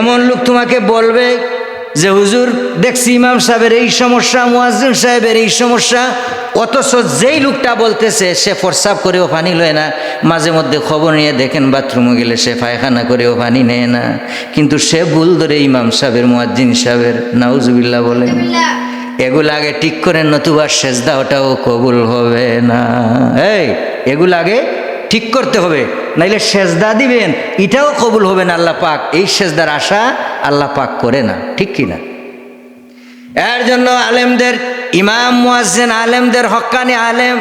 এমন লোক তোমাকে বলবে যে, হুজুর, দেখছি ইমাম সাহেবের এই সমস্যা, মুয়াজ্জিন সাহেবের এই সমস্যা, অথচ যেই লোকটা বলতেছে, সে ফরসাপ করেও পানি লয় না। মাঝে মধ্যে খবর নিয়ে দেখেন বাথরুমে গেলে সে পায়খানা করেও পানি নেয় না। কিন্তু সে ভুল ধরে ইমাম সাহেবের, মুয়াজ্জিন সাহেবের, নাউজুবিল্লাহ বলেন এগুলো আগে ঠিক করেন, নতুবা সেজদা ওটাও কবুল হবে না। এই, এগুলো আগে ঠিক করতে হবে, নাইলে সেজদা দিবেন, এটাও কবুল হবে না আল্লাহ পাক। এই সেজদার আশা আল্লাহ পাক করে না, ঠিক কি না? এর জন্য আলেমদের, ইমাম, মুয়াজ্জিন আলেমদের, হক্কানি আলেম,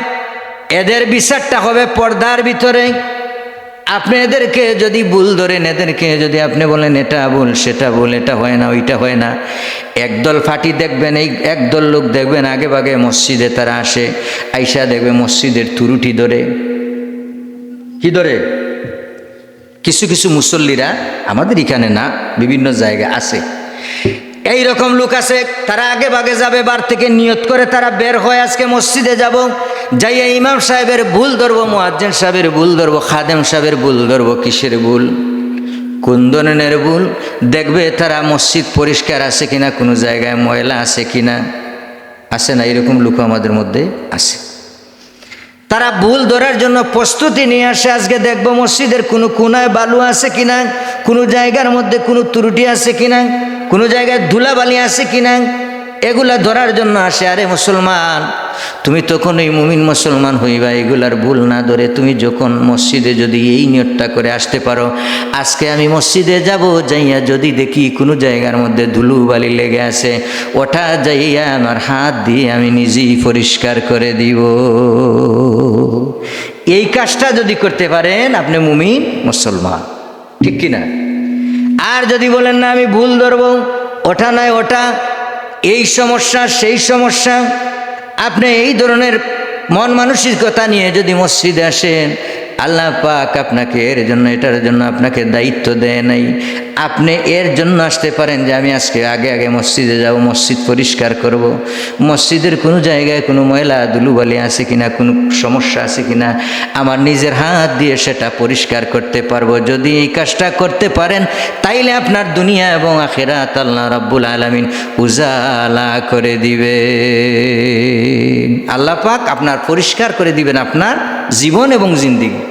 এদের বিচারটা হবে পর্দার ভিতরে। আপনি এদেরকে যদি ভুল ধরেন, এদেরকে যদি আপনি বলেন, এটা ভুল, সেটা ভুল, এটা হয় না, ওইটা হয় না। একদল ফাটি দেখবেন, এই একদল লোক দেখবেন, আগে ভাগে মসজিদে তারা আসে, আইসা দেখবে মসজিদের তুরুটি ধরে। কি ধরে কিছু কিছু মুসল্লিরা আমাদের এখানে না বিভিন্ন জায়গায় আছে। এই রকম লোক আছে, তারা আগে ভাগে যাবে, বার থেকে নিয়ত করে তারা বের হয় আজকে মসজিদে যাব। যাইয়া ইমাম সাহেবের ভুল ধরবো, মুয়াজ্জিন সাহেবের ভুল ধরবো, খাদেম সাহেবের ভুল ধরবো, কিসের ভুল? কোন ধরনের ভুল? দেখবে তারা মসজিদ পরিষ্কার আছে কিনা, কোনো জায়গায় ময়লা আছে কিনা? আছে না? এরকম লোক আমাদের মধ্যে আছে। তারা ভুল ধরার জন্য প্রস্তুতি নিয়ে আসে। আজকে দেখব মসজিদের কোনো কোনায় বালু আছে কিনা কোনো জায়গার মধ্যে কোনো ত্রুটি আছে কিনা কোনো জায়গায় ধুলাবালি আছে কিনা এগুলা ধরার জন্য আসে, আরে মুসলমান, তুমি তখন ওই মুমিন মুসলমান হইবা, এগুলার ভুল না ধরে তুমি যখন মসজিদে যদি এই নিয়তটা করে আসতে পারো, আজকে আমি মসজিদে যাব, যাইয়া যদি দেখি কোনো জায়গার মধ্যে ধুলু বালি লেগে আছে ওটা যাইয়া আমার হাত দিয়ে আমি নিজেই পরিষ্কার করে দিব। এই কাজটা যদি করতে পারেন, আপনি মুমিন মুসলমান, ঠিক কিনা? আর যদি বলেন, না, আমি ভুল ধরবো ওটা নয় ওটা এই সমস্যা সেই সমস্যা। আপনি এই ধরনের মন মানসিকতা নিয়ে যদি মসজিদে আসেন আল্লাহ পাক আপনাকে এর জন্য, এটার জন্য আপনাকে দায়িত্ব দেয় নাই। আপনি এর জন্য আসতে পারেন যে আমি আজকে আগে আগে মসজিদে যাব, মসজিদ পরিষ্কার করব। মসজিদের কোনো জায়গায় কোনো ময়লা দুলুবালি আছে কিনা, কোনো সমস্যা আছে কিনা, আমার নিজের হাত দিয়ে সেটা পরিষ্কার করতে পারব। যদি এই কাজটা করতে পারেন, তাইলে আপনার দুনিয়া এবং আখেরাত আল্লাহ রাব্বুল আলমিন উজালা করে দিবে। আল্লাহ পাক আপনার পরিষ্কার করে দিবেন আপনার জীবন এবং জিন্দিগি।